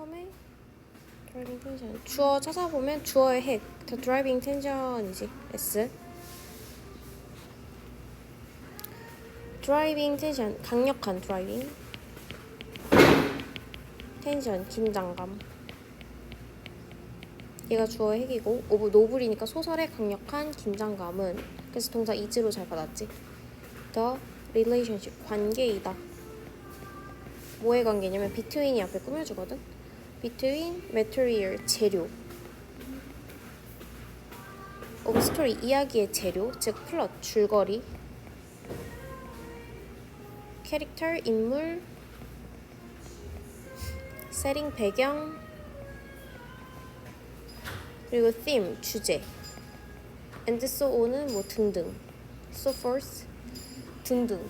다음에 driving tension 주어 찾아보면 주어의 핵 the driving tension이지 S driving tension 강력한 driving 텐션 긴장감 얘가 주어의 핵이고 오브 노블이니까 소설의 강력한 긴장감은 그래서 동사 is로 잘 받았지 the relationship 관계이다 뭐의 관계냐면 between이 앞에 꾸며주거든 between material 재료 of story 이야기의 재료 즉 플롯 줄거리 캐릭터 인물 세팅 배경 그리고 theme 주제 and so on은 뭐 등등 so forth 등등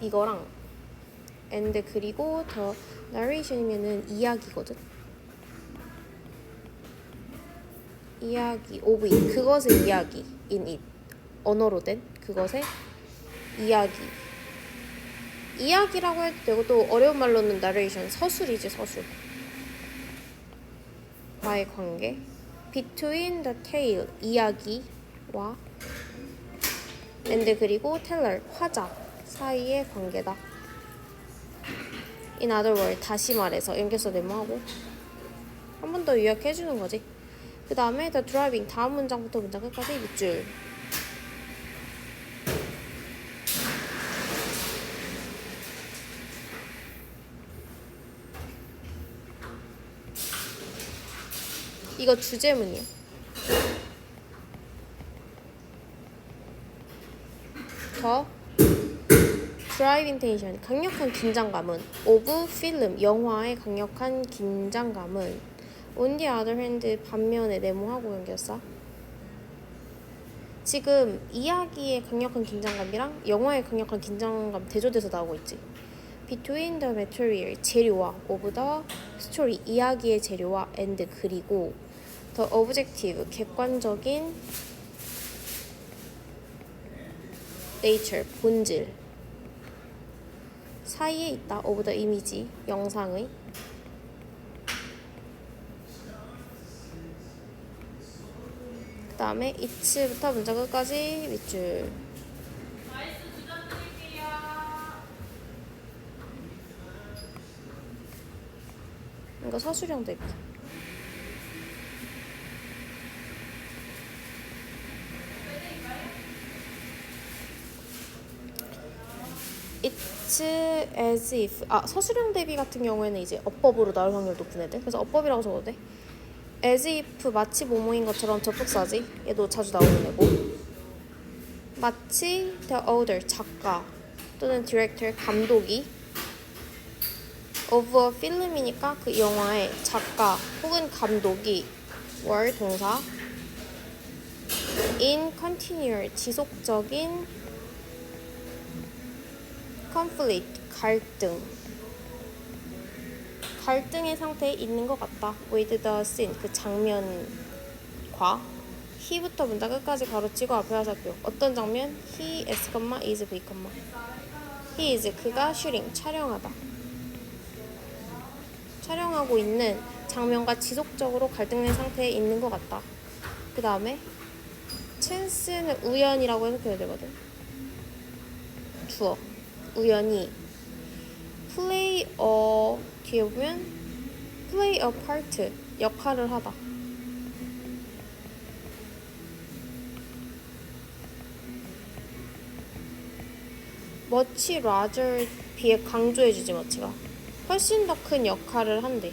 이거랑 and 그리고 더 narration이면은 이야기거든 이야기 of it 그것의 이야기 in it 언어로 된 그것의 이야기. 이야기라고 해도 되고 또 어려운 말로는 narration 서술이지 서술. 와의 관계. between the tale 이야기와 and 그리고 teller 화자 사이의 관계다. In other words 다시 말해서 연결서 네모하고. 한 번 더 요약해 주는 거지. 그 다음에 the driving 다음 문장부터 문장 끝까지 밑줄. 이거 주제문이야. 더 드라이빙 텐션 강력한 긴장감은 오브 필름 영화의 강력한 긴장감은 other hand 반면에 네모하고 연결사 지금 이야기의 강력한 긴장감이랑 영화의 강력한 긴장감 대조돼서 나오고 있지 between the material 재료와 of the story 이야기의 재료와 and 그리고 the objective 객관적인 nature 본질 사이에 있다 of the image 영상의 다음에 it부터 문장 끝까지 밑줄. 이거 서술형 대비 It's as if 아 서술형 대비 같은 경우에는 이제 어법으로 나올 확률 높은 애들? 그래서 어법이라고 적어도 돼 as if 마치 뭐뭐인 것처럼 접속사지. 얘도 자주 나오는 애고. 마치 the author 작가 또는 director 감독이 of a film이니까 그 영화의 작가 혹은 감독이 월 동사 in continual 지속적인 conflict 갈등 갈등의 상태에 있는 것 같다. With the scene 그 장면과. He부터 문장 끝까지 가로치고 앞에 화살표 어떤 장면? He s, is v, he is 그가 슈링 촬영하다. 촬영하고 있는 장면과 지속적으로 갈등된 상태에 있는 것 같다. 그 다음에 찬스는 우연이라고 해석해야 되거든. 주어. 우연히. Play a 보면 play a part 역할을 하다. much larger 비해 강조해주지 much가 훨씬 더 큰 역할을 한대.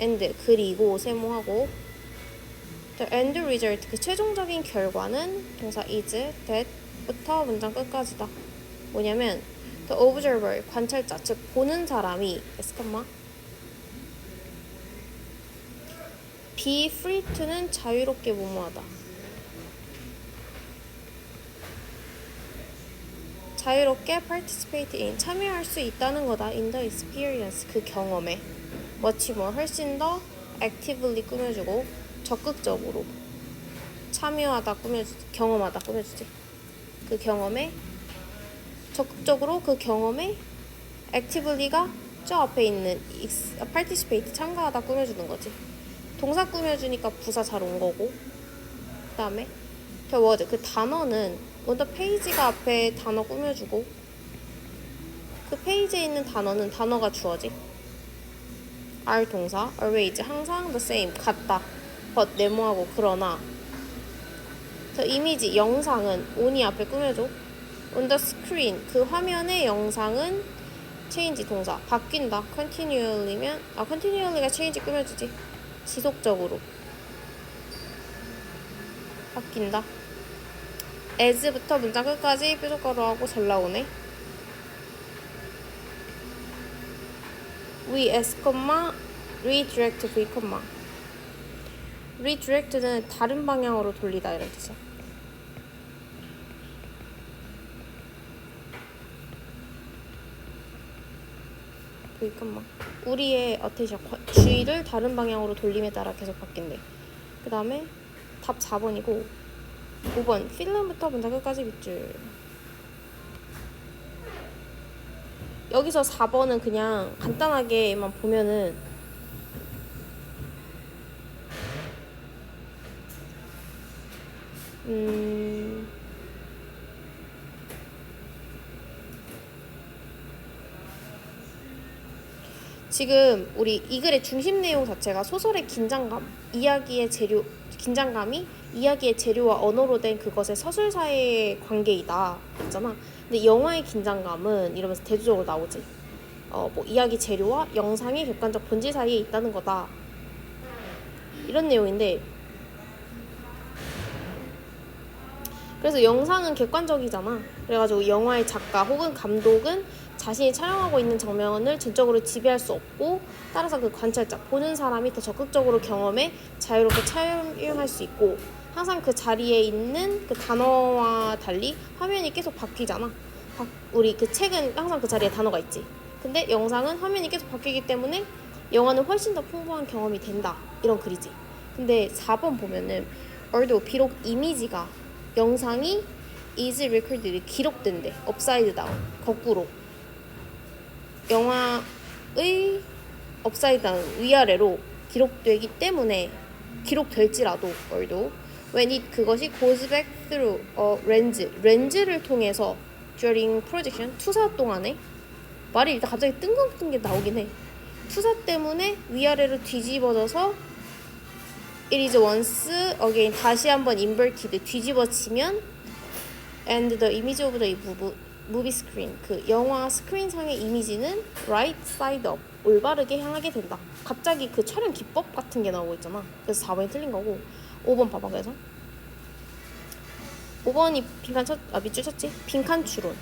and 그리고 세모하고 the end result 그 최종적인 결과는 동사 is that부터 문장 끝까지다. 뭐냐면 the observer 관찰자 즉 보는 사람이 잠깐만 be free to는 자유롭게 뭐뭐하다. 자유롭게 participate in 참여할 수 있다는 거다. In the experience 그 경험에. much more 훨씬 더 actively 꾸며주고 적극적으로 참여하다 꾸며주지 경험하다 꾸며주지. 그 경험에 적극적으로 그 경험에 activity가 저 앞에 있는 ex- participate 참가하다 꾸며주는 거지. 동사 꾸며주니까 부사 잘 온 거고. 그 다음에 the word 그 단어는 먼저 페이지가 앞에 단어 꾸며주고 그 페이지에 있는 단어는 단어가 주어지. are 동사 always 항상 the same 같다. but 네모하고 그러나 the 이미지 영상은 on이 앞에 꾸며줘. on the screen 그 화면의 영상은 change 동사 바뀐다. continually면 아 continually가 change 꾸며주지. 지속적으로 바뀐다. as부터 문장 끝까지 뾰족가루하고 잘 나오네. we s, redirect v, redirect는 다른 방향으로 돌리다 이런 뜻이야. v, 우리의 어텐션 주의를 다른 방향으로 돌림에 따라 계속 바뀐대. 그 다음에 답 4번이고 5번 필름부터 문장 끝까지 밑줄. 여기서 4번은 그냥 간단하게만 보면은 음 지금 우리 이 글의 중심 내용 자체가 소설의 긴장감, 이야기의 재료, 긴장감이 이야기의 재료와 언어로 된 그것의 서술사의 관계이다. 있잖아. 근데 영화의 긴장감은 이러면서 대조적으로 나오지. 어, 뭐 이야기 재료와 영상의 객관적 본질 사이에 있다는 거다. 이런 내용인데 그래서 영상은 객관적이잖아. 그래가지고 영화의 작가 혹은 감독은 자신이 촬영하고 있는 장면을 전적으로 지배할 수 없고 따라서 그 관찰자 보는 사람이 더 적극적으로 경험해 자유롭게 촬영할 수 있고 항상 그 자리에 있는 그 단어와 달리 화면이 계속 바뀌잖아. 바- 우리 그 책은 항상 그 자리에 단어가 있지. 근데 영상은 화면이 계속 바뀌기 때문에 영화는 훨씬 더 풍부한 경험이 된다. 이런 글이지. 근데 4번 보면은 얼도 비록 이미지가 영상이 is recorded 기록된대. 업사이드 다운 거꾸로. 영화의 업사이드 다운 위아래로 기록되기 때문에 기록될지라도 얼도. When it 그것이 goes back through 어 렌즈 렌즈를 통해서 during projection 투사 동안에 말이 일단 갑자기 뜬금뜬 게 나오긴 해. 투사 때문에 위아래로 뒤집어져서 it is once again 다시 한번 inverted 뒤집어지면 and the image of the movie screen 그 영화 스크린 상의 이미지는 right side up 올바르게 향하게 된다. 갑자기 그 촬영 기법 같은 게 나오고 있잖아. 그래서 4번이 틀린 거고 5번 봐봐 그래서 5번이 빈칸 쳤, 아 밑줄 쳤지? 빈칸 추론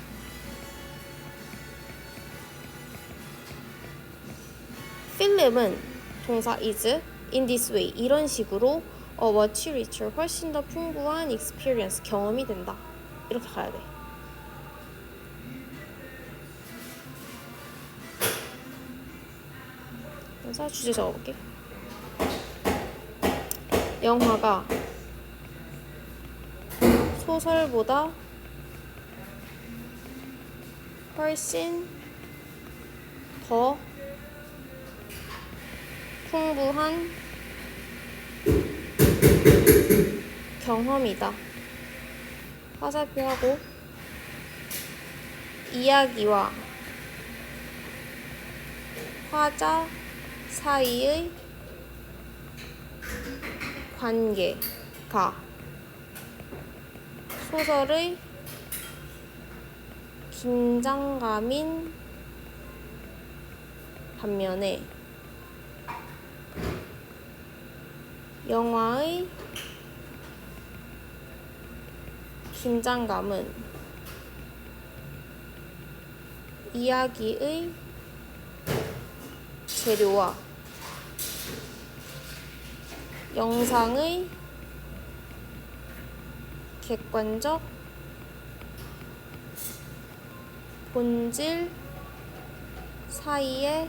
필름은 동사 is in this way 이런 식으로 어, watch richer 훨씬 더 풍부한 experience 경험이 된다 이렇게 가야 돼. 그래서 주제 적어볼게. 영화가 소설보다 훨씬 더 풍부한 경험이다. 화살표하고 이야기와 화자 사이의 관계가 소설의 긴장감인 반면에 영화의 긴장감은 이야기의 재료와 영상의 객관적 본질 사이에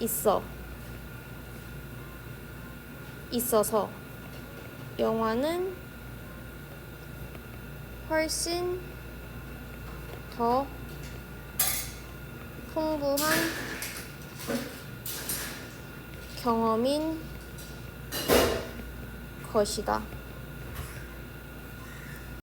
있어. 있어서 영화는 훨씬 더 풍부한 경험인 것이다.